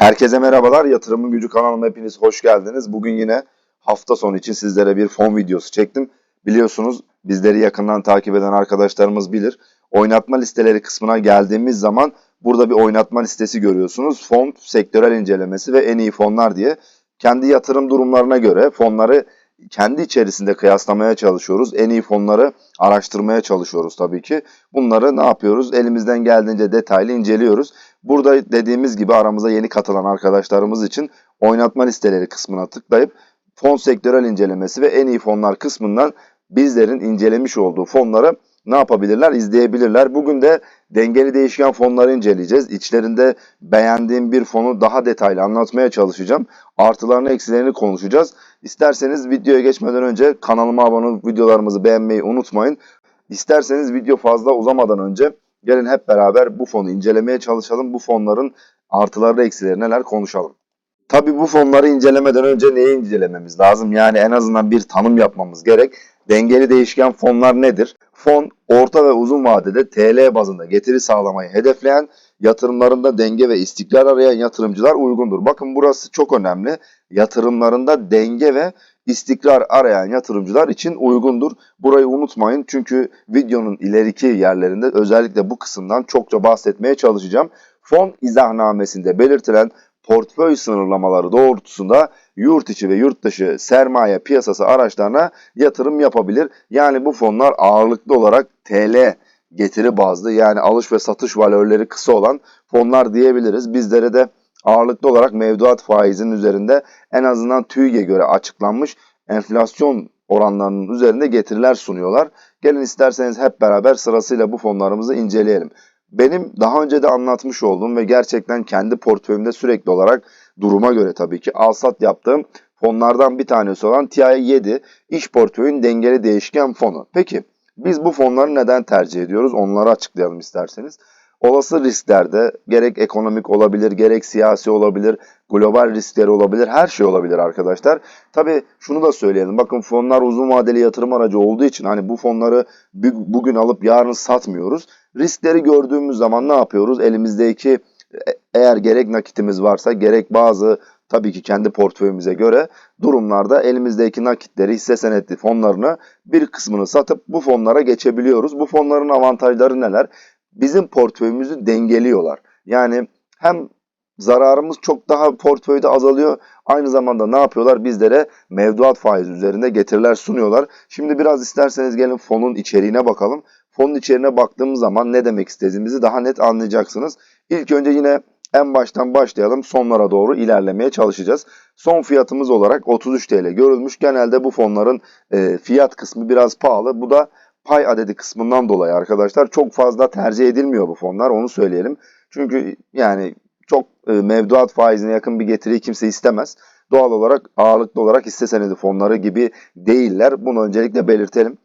Herkese merhabalar. Yatırımın Gücü kanalıma hepiniz hoş geldiniz. Bugün yine hafta sonu için sizlere bir fon videosu çektim. Biliyorsunuz bizleri yakından takip eden arkadaşlarımız bilir. Oynatma listeleri kısmına geldiğimiz zaman burada bir oynatma listesi görüyorsunuz. Fon, sektörel incelemesi ve en iyi fonlar diye kendi yatırım durumlarına göre fonları kendi içerisinde kıyaslamaya çalışıyoruz. En iyi fonları araştırmaya çalışıyoruz tabii ki. Bunları ne yapıyoruz? Elimizden geldiğince detaylı inceliyoruz. Burada dediğimiz gibi aramıza yeni katılan arkadaşlarımız için oynatma listeleri kısmına tıklayıp fon sektörel incelemesi ve en iyi fonlar kısmından bizlerin incelemiş olduğu fonları ne yapabilirler? İzleyebilirler. Bugün de dengeli değişken fonları inceleyeceğiz. İçlerinde beğendiğim bir fonu daha detaylı anlatmaya çalışacağım. Artılarını eksilerini konuşacağız. İsterseniz videoya geçmeden önce kanalıma abone olup videolarımızı beğenmeyi unutmayın. İsterseniz video fazla uzamadan önce gelin hep beraber bu fonu incelemeye çalışalım. Bu fonların artıları eksileri neler konuşalım. Tabii bu fonları incelemeden önce neyi incelememiz lazım? Yani en azından bir tanım yapmamız gerek. Dengeli değişken fonlar nedir? Fon orta ve uzun vadede TL bazında getiri sağlamayı hedefleyen yatırımlarında denge ve istikrar arayan yatırımcılar uygundur. Bakın burası çok önemli. Yatırımlarında denge ve istikrar arayan yatırımcılar için uygundur. Burayı unutmayın çünkü videonun ileriki yerlerinde özellikle bu kısımdan çokça bahsetmeye çalışacağım. Fon izahnamesinde belirtilen portföy sınırlamaları doğrultusunda yurt içi ve yurt dışı sermaye piyasası araçlarına yatırım yapabilir. Yani bu fonlar ağırlıklı olarak TL getiri bazlı yani alış ve satış valörleri kısa olan fonlar diyebiliriz. Bizlere de ağırlıklı olarak mevduat faizinin üzerinde en azından TÜİK'e göre açıklanmış enflasyon oranlarının üzerinde getiriler sunuyorlar. Gelin isterseniz hep beraber sırasıyla bu fonlarımızı inceleyelim. Benim daha önce de anlatmış olduğum ve gerçekten kendi portföyümde sürekli olarak duruma göre tabii ki alsat yaptığım fonlardan bir tanesi olan TI 7 iş portföyün dengeli değişken fonu. Peki biz bu fonları neden tercih ediyoruz? Onları açıklayalım isterseniz. Olası risklerde gerek ekonomik olabilir, gerek siyasi olabilir, global riskleri olabilir, her şey olabilir arkadaşlar. Tabii şunu da söyleyelim. Bakın fonlar uzun vadeli yatırım aracı olduğu için hani bu fonları bugün alıp yarın satmıyoruz. Riskleri gördüğümüz zaman ne yapıyoruz? Elimizdeki e, eğer gerek nakitimiz varsa gerek bazı tabii ki kendi portföyümüze göre durumlarda elimizdeki nakitleri, hisse senetli fonlarını bir kısmını satıp bu fonlara geçebiliyoruz. Bu fonların avantajları neler? Bizim portföyümüzü dengeliyorlar. Yani hem zararımız çok daha portföyde azalıyor. Aynı zamanda ne yapıyorlar? Bizlere mevduat faizi üzerinde getiriler sunuyorlar. Şimdi biraz isterseniz gelin fonun içeriğine bakalım. Fonun içeriğine baktığımız zaman ne demek istediğimizi daha net anlayacaksınız. İlk önce yine en baştan başlayalım sonlara doğru ilerlemeye çalışacağız. Son fiyatımız olarak 33 TL görülmüş. Genelde bu fonların e, fiyat kısmı biraz pahalı. Bu da pay adedi kısmından dolayı arkadaşlar çok fazla tercih edilmiyor bu fonlar onu söyleyelim. Çünkü yani çok e, mevduat faizine yakın bir getiri kimse istemez. Doğal olarak ağırlıklı olarak hisse senedi fonları gibi değiller. Bunu öncelikle belirtelim.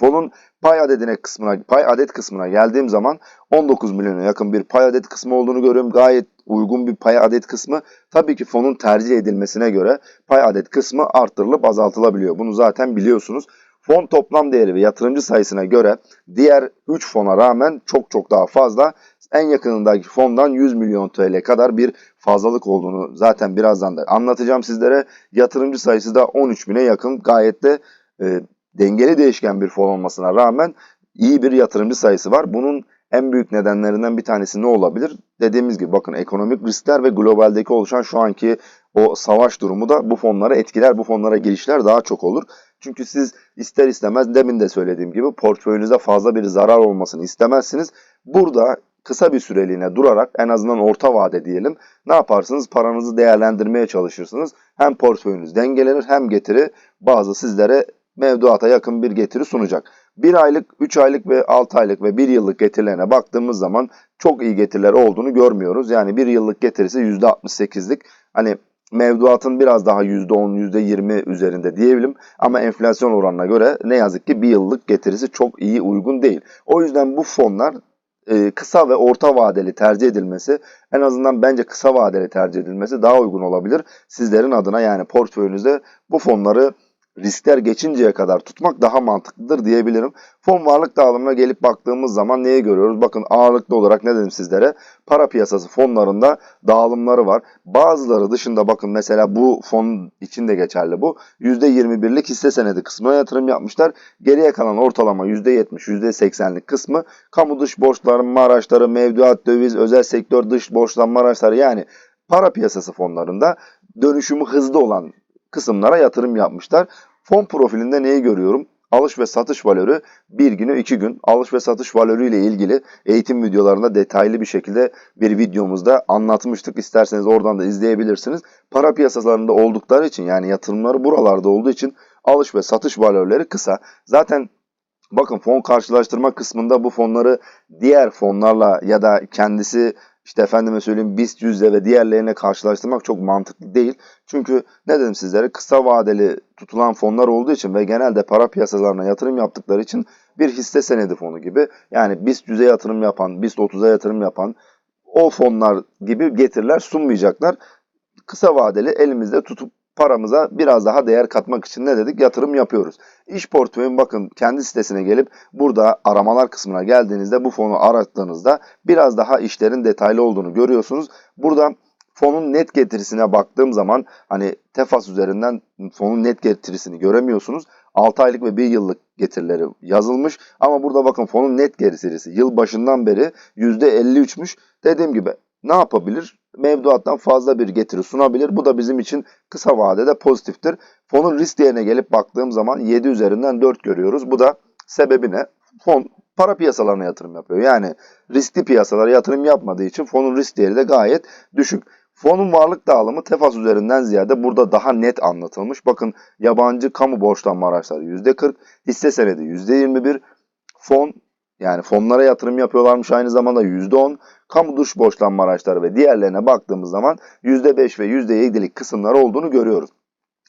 Fonun pay adedine kısmına, pay adet kısmına geldiğim zaman 19 milyona yakın bir pay adet kısmı olduğunu görüyorum. Gayet uygun bir pay adet kısmı. Tabii ki fonun tercih edilmesine göre pay adet kısmı arttırılıp azaltılabiliyor. Bunu zaten biliyorsunuz. Fon toplam değeri ve yatırımcı sayısına göre diğer 3 fona rağmen çok çok daha fazla. En yakınındaki fondan 100 milyon TL kadar bir fazlalık olduğunu zaten birazdan da anlatacağım sizlere. Yatırımcı sayısı da 13 bine yakın gayet de e, dengeli değişken bir fon olmasına rağmen iyi bir yatırımcı sayısı var. Bunun en büyük nedenlerinden bir tanesi ne olabilir? Dediğimiz gibi bakın ekonomik riskler ve globaldeki oluşan şu anki o savaş durumu da bu fonlara etkiler. Bu fonlara girişler daha çok olur. Çünkü siz ister istemez demin de söylediğim gibi portföyünüze fazla bir zarar olmasını istemezsiniz. Burada kısa bir süreliğine durarak en azından orta vade diyelim ne yaparsınız? Paranızı değerlendirmeye çalışırsınız. Hem portföyünüz dengelenir hem getiri bazı sizlere mevduata yakın bir getiri sunacak. 1 aylık, 3 aylık ve 6 aylık ve 1 yıllık getirilerine baktığımız zaman çok iyi getiriler olduğunu görmüyoruz. Yani 1 yıllık getirisi %68'lik. Hani mevduatın biraz daha %10, %20 üzerinde diyebilirim. Ama enflasyon oranına göre ne yazık ki bir yıllık getirisi çok iyi uygun değil. O yüzden bu fonlar e, kısa ve orta vadeli tercih edilmesi en azından bence kısa vadeli tercih edilmesi daha uygun olabilir. Sizlerin adına yani portföyünüzde bu fonları riskler geçinceye kadar tutmak daha mantıklıdır diyebilirim. Fon varlık dağılımına gelip baktığımız zaman neyi görüyoruz? Bakın ağırlıklı olarak ne dedim sizlere? Para piyasası fonlarında dağılımları var. Bazıları dışında bakın mesela bu fon için de geçerli bu. %21'lik hisse senedi kısmına yatırım yapmışlar. Geriye kalan ortalama %70, %80'lik kısmı kamu dış borçlanma araçları, mevduat, döviz, özel sektör dış borçlanma araçları yani para piyasası fonlarında dönüşümü hızlı olan kısımlara yatırım yapmışlar. Fon profilinde neyi görüyorum? Alış ve satış valörü bir günü iki gün. Alış ve satış valörü ile ilgili eğitim videolarında detaylı bir şekilde bir videomuzda anlatmıştık. İsterseniz oradan da izleyebilirsiniz. Para piyasalarında oldukları için yani yatırımları buralarda olduğu için alış ve satış valörleri kısa. Zaten bakın fon karşılaştırma kısmında bu fonları diğer fonlarla ya da kendisi işte efendime söyleyeyim BIST yüzde ve diğerlerine karşılaştırmak çok mantıklı değil. Çünkü ne dedim sizlere kısa vadeli tutulan fonlar olduğu için ve genelde para piyasalarına yatırım yaptıkları için bir hisse senedi fonu gibi. Yani BIST 100'e yatırım yapan, BIST 30'a yatırım yapan o fonlar gibi getiriler sunmayacaklar. Kısa vadeli elimizde tutup paramıza biraz daha değer katmak için ne dedik? Yatırım yapıyoruz. İş portföyün bakın kendi sitesine gelip burada aramalar kısmına geldiğinizde bu fonu arattığınızda biraz daha işlerin detaylı olduğunu görüyorsunuz. Burada fonun net getirisine baktığım zaman hani Tefas üzerinden fonun net getirisini göremiyorsunuz. 6 aylık ve 1 yıllık getirileri yazılmış. Ama burada bakın fonun net getirisi yıl başından beri %53'müş. Dediğim gibi ne yapabilir? Mevduattan fazla bir getiri sunabilir. Bu da bizim için kısa vadede pozitiftir. Fonun risk değerine gelip baktığım zaman 7 üzerinden 4 görüyoruz. Bu da sebebi ne? Fon para piyasalarına yatırım yapıyor. Yani riskli piyasalara yatırım yapmadığı için fonun risk değeri de gayet düşük. Fonun varlık dağılımı Tefas üzerinden ziyade burada daha net anlatılmış. Bakın yabancı kamu borçlanma araçları %40, hisse senedi %21, fon yani fonlara yatırım yapıyorlarmış aynı zamanda %10, kamu dış borçlanma araçları ve diğerlerine baktığımız zaman %5 ve %7'lik kısımlar olduğunu görüyoruz.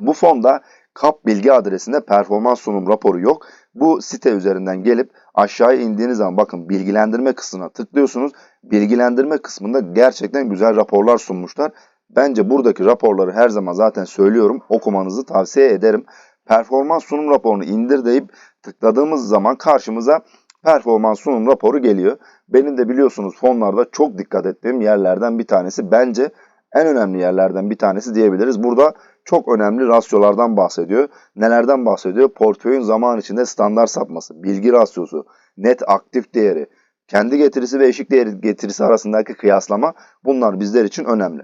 Bu fonda KAP bilgi adresinde performans sunum raporu yok. Bu site üzerinden gelip aşağıya indiğiniz zaman bakın bilgilendirme kısmına tıklıyorsunuz. Bilgilendirme kısmında gerçekten güzel raporlar sunmuşlar. Bence buradaki raporları her zaman zaten söylüyorum okumanızı tavsiye ederim. Performans sunum raporunu indir deyip tıkladığımız zaman karşımıza performans sunum raporu geliyor. Benim de biliyorsunuz fonlarda çok dikkat ettiğim yerlerden bir tanesi bence en önemli yerlerden bir tanesi diyebiliriz. Burada çok önemli rasyolardan bahsediyor. Nelerden bahsediyor? Portföyün zaman içinde standart sapması, bilgi rasyosu, net aktif değeri, kendi getirisi ve eşik değeri getirisi arasındaki kıyaslama bunlar bizler için önemli.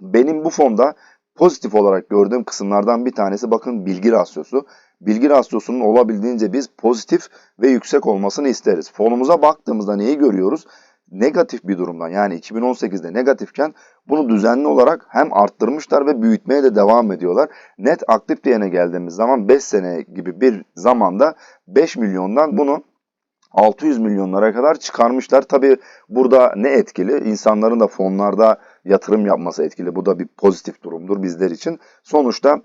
Benim bu fonda pozitif olarak gördüğüm kısımlardan bir tanesi bakın bilgi rasyosu. Bilgi rasyosunun olabildiğince biz pozitif ve yüksek olmasını isteriz. Fonumuza baktığımızda neyi görüyoruz? Negatif bir durumdan yani 2018'de negatifken bunu düzenli olarak hem arttırmışlar ve büyütmeye de devam ediyorlar. Net aktif değerine geldiğimiz zaman 5 sene gibi bir zamanda 5 milyondan bunu 600 milyonlara kadar çıkarmışlar. Tabi burada ne etkili? İnsanların da fonlarda yatırım yapması etkili. Bu da bir pozitif durumdur bizler için. Sonuçta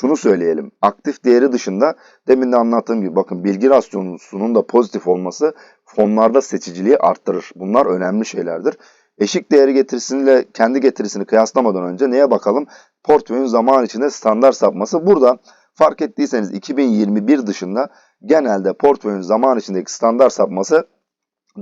şunu söyleyelim. Aktif değeri dışında demin de anlattığım gibi bakın bilgi rasyonusunun da pozitif olması fonlarda seçiciliği arttırır. Bunlar önemli şeylerdir. Eşik değeri getirisiyle kendi getirisini kıyaslamadan önce neye bakalım? Portföyün zaman içinde standart sapması. Burada fark ettiyseniz 2021 dışında genelde portföyün zaman içindeki standart sapması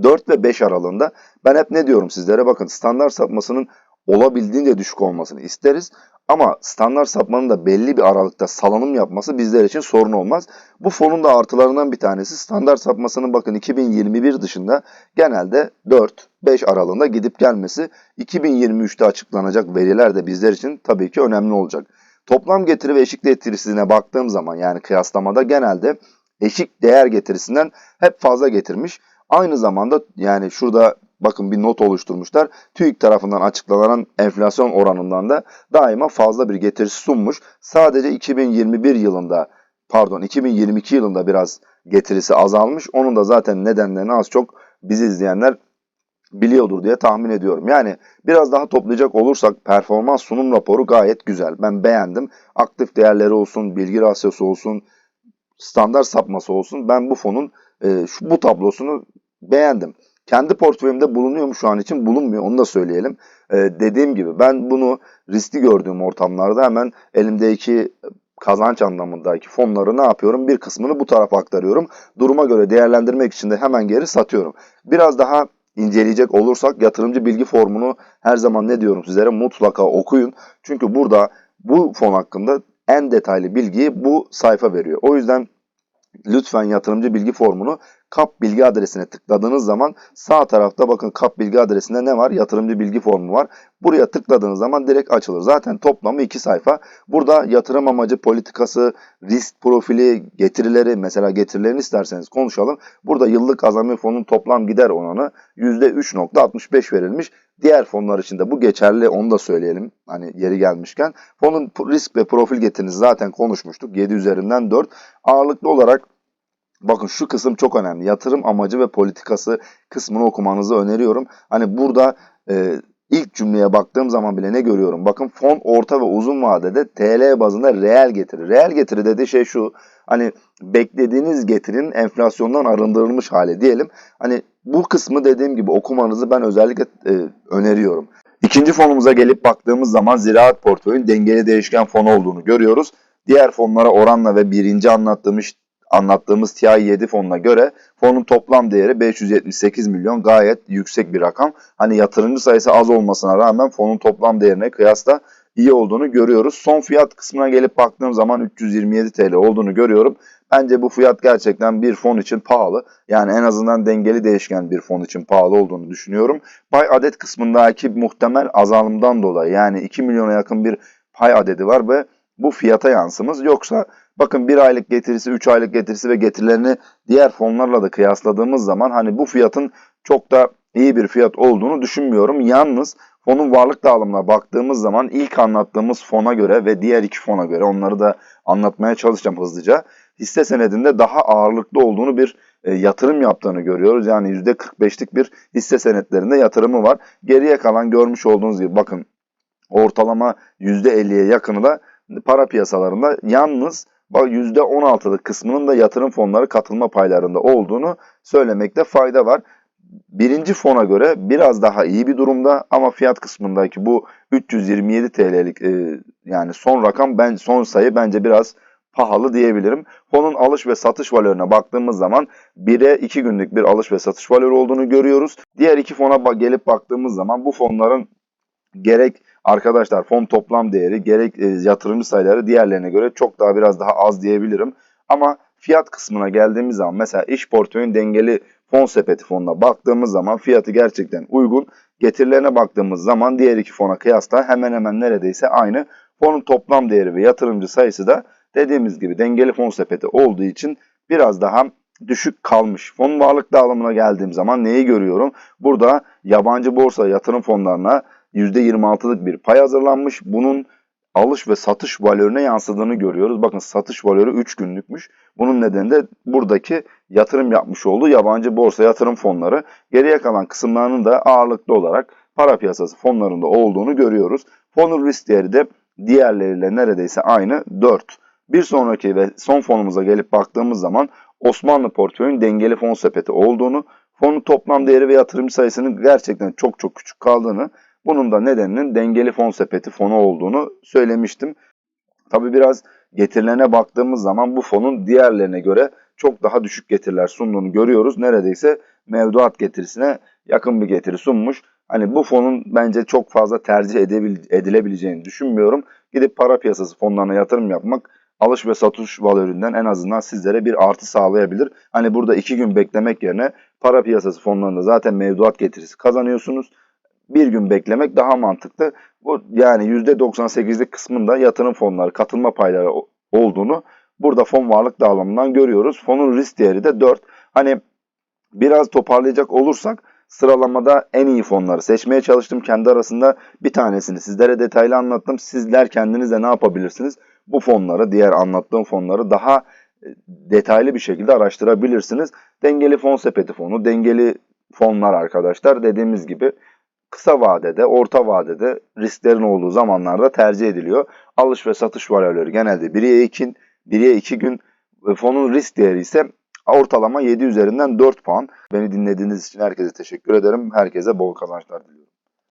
4 ve 5 aralığında. Ben hep ne diyorum sizlere bakın standart sapmasının olabildiğince düşük olmasını isteriz. Ama standart sapmanın da belli bir aralıkta salınım yapması bizler için sorun olmaz. Bu fonun da artılarından bir tanesi standart sapmasının bakın 2021 dışında genelde 4-5 aralığında gidip gelmesi 2023'te açıklanacak veriler de bizler için tabii ki önemli olacak. Toplam getiri ve eşik getirisine baktığım zaman yani kıyaslamada genelde eşik değer getirisinden hep fazla getirmiş. Aynı zamanda yani şurada bakın bir not oluşturmuşlar. TÜİK tarafından açıklanan enflasyon oranından da daima fazla bir getirisi sunmuş. Sadece 2021 yılında pardon 2022 yılında biraz getirisi azalmış. Onun da zaten nedenlerini az çok bizi izleyenler biliyordur diye tahmin ediyorum. Yani biraz daha toplayacak olursak performans sunum raporu gayet güzel. Ben beğendim. Aktif değerleri olsun, bilgi rasyosu olsun, standart sapması olsun. Ben bu fonun e, şu, bu tablosunu beğendim. Kendi portföyümde bulunuyor mu şu an için? Bulunmuyor. Onu da söyleyelim. Ee, dediğim gibi ben bunu riskli gördüğüm ortamlarda hemen elimdeki kazanç anlamındaki fonları ne yapıyorum? Bir kısmını bu tarafa aktarıyorum. Duruma göre değerlendirmek için de hemen geri satıyorum. Biraz daha inceleyecek olursak yatırımcı bilgi formunu her zaman ne diyorum sizlere mutlaka okuyun. Çünkü burada bu fon hakkında en detaylı bilgiyi bu sayfa veriyor. O yüzden lütfen yatırımcı bilgi formunu kap bilgi adresine tıkladığınız zaman sağ tarafta bakın kap bilgi adresinde ne var? Yatırımcı bilgi formu var. Buraya tıkladığınız zaman direkt açılır. Zaten toplamı iki sayfa. Burada yatırım amacı, politikası, risk profili, getirileri mesela getirilerini isterseniz konuşalım. Burada yıllık azami fonun toplam gider oranı %3.65 verilmiş. Diğer fonlar için de bu geçerli onu da söyleyelim. Hani yeri gelmişken. Fonun risk ve profil getirinizi zaten konuşmuştuk. 7 üzerinden 4. Ağırlıklı olarak Bakın şu kısım çok önemli. Yatırım amacı ve politikası kısmını okumanızı öneriyorum. Hani burada e, ilk cümleye baktığım zaman bile ne görüyorum? Bakın fon orta ve uzun vadede TL bazında reel getiri. Reel getiri dediği şey şu. Hani beklediğiniz getirinin enflasyondan arındırılmış hali diyelim. Hani bu kısmı dediğim gibi okumanızı ben özellikle e, öneriyorum. İkinci fonumuza gelip baktığımız zaman ziraat portföyün dengeli değişken fon olduğunu görüyoruz. Diğer fonlara oranla ve birinci anlattığımız anlattığımız TI 7 fonuna göre fonun toplam değeri 578 milyon gayet yüksek bir rakam. Hani yatırımcı sayısı az olmasına rağmen fonun toplam değerine kıyasla iyi olduğunu görüyoruz. Son fiyat kısmına gelip baktığım zaman 327 TL olduğunu görüyorum. Bence bu fiyat gerçekten bir fon için pahalı. Yani en azından dengeli değişken bir fon için pahalı olduğunu düşünüyorum. Pay adet kısmındaki muhtemel azalımdan dolayı yani 2 milyona yakın bir pay adedi var ve bu fiyata yansımız. Yoksa bakın bir aylık getirisi, 3 aylık getirisi ve getirilerini diğer fonlarla da kıyasladığımız zaman hani bu fiyatın çok da iyi bir fiyat olduğunu düşünmüyorum. Yalnız fonun varlık dağılımına baktığımız zaman ilk anlattığımız fona göre ve diğer iki fona göre onları da anlatmaya çalışacağım hızlıca. Hisse senedinde daha ağırlıklı olduğunu bir e, yatırım yaptığını görüyoruz. Yani %45'lik bir hisse senetlerinde yatırımı var. Geriye kalan görmüş olduğunuz gibi bakın ortalama %50'ye yakını da para piyasalarında yalnız %16'lık kısmının da yatırım fonları katılma paylarında olduğunu söylemekte fayda var. Birinci fona göre biraz daha iyi bir durumda ama fiyat kısmındaki bu 327 TL'lik e, yani son rakam ben son sayı bence biraz pahalı diyebilirim. Fonun alış ve satış valörüne baktığımız zaman 1'e 2 günlük bir alış ve satış valörü olduğunu görüyoruz. Diğer iki fona gelip baktığımız zaman bu fonların gerek arkadaşlar fon toplam değeri gerek e, yatırımcı sayıları diğerlerine göre çok daha biraz daha az diyebilirim. Ama fiyat kısmına geldiğimiz zaman mesela iş portföyün dengeli fon sepeti fonuna baktığımız zaman fiyatı gerçekten uygun. Getirilerine baktığımız zaman diğer iki fona kıyasla hemen hemen neredeyse aynı. Fonun toplam değeri ve yatırımcı sayısı da dediğimiz gibi dengeli fon sepeti olduğu için biraz daha düşük kalmış. Fon varlık dağılımına geldiğim zaman neyi görüyorum? Burada yabancı borsa yatırım fonlarına %26'lık bir pay hazırlanmış. Bunun alış ve satış valörüne yansıdığını görüyoruz. Bakın satış valörü 3 günlükmüş. Bunun nedeni de buradaki yatırım yapmış olduğu yabancı borsa yatırım fonları. Geriye kalan kısımlarının da ağırlıklı olarak para piyasası fonlarında olduğunu görüyoruz. Fonun risk değeri de diğerleriyle neredeyse aynı 4. Bir sonraki ve son fonumuza gelip baktığımız zaman Osmanlı portföyün dengeli fon sepeti olduğunu, fonun toplam değeri ve yatırımcı sayısının gerçekten çok çok küçük kaldığını bunun da nedeninin dengeli fon sepeti fonu olduğunu söylemiştim. Tabi biraz getirilerine baktığımız zaman bu fonun diğerlerine göre çok daha düşük getiriler sunduğunu görüyoruz. Neredeyse mevduat getirisine yakın bir getiri sunmuş. Hani bu fonun bence çok fazla tercih edilebileceğini düşünmüyorum. Gidip para piyasası fonlarına yatırım yapmak alış ve satış valöründen en azından sizlere bir artı sağlayabilir. Hani burada iki gün beklemek yerine para piyasası fonlarında zaten mevduat getirisi kazanıyorsunuz bir gün beklemek daha mantıklı. Bu yani %98'lik kısmında yatırım fonları katılma payları olduğunu burada fon varlık dağılımından görüyoruz. Fonun risk değeri de 4. Hani biraz toparlayacak olursak sıralamada en iyi fonları seçmeye çalıştım. Kendi arasında bir tanesini sizlere detaylı anlattım. Sizler kendiniz de ne yapabilirsiniz? Bu fonları, diğer anlattığım fonları daha e, detaylı bir şekilde araştırabilirsiniz. Dengeli fon sepeti fonu, dengeli fonlar arkadaşlar dediğimiz gibi kısa vadede, orta vadede risklerin olduğu zamanlarda tercih ediliyor. Alış ve satış valörleri genelde 1'ye 2, 1'ye 2 gün ve fonun risk değeri ise ortalama 7 üzerinden 4 puan. Beni dinlediğiniz için herkese teşekkür ederim. Herkese bol kazançlar diliyorum.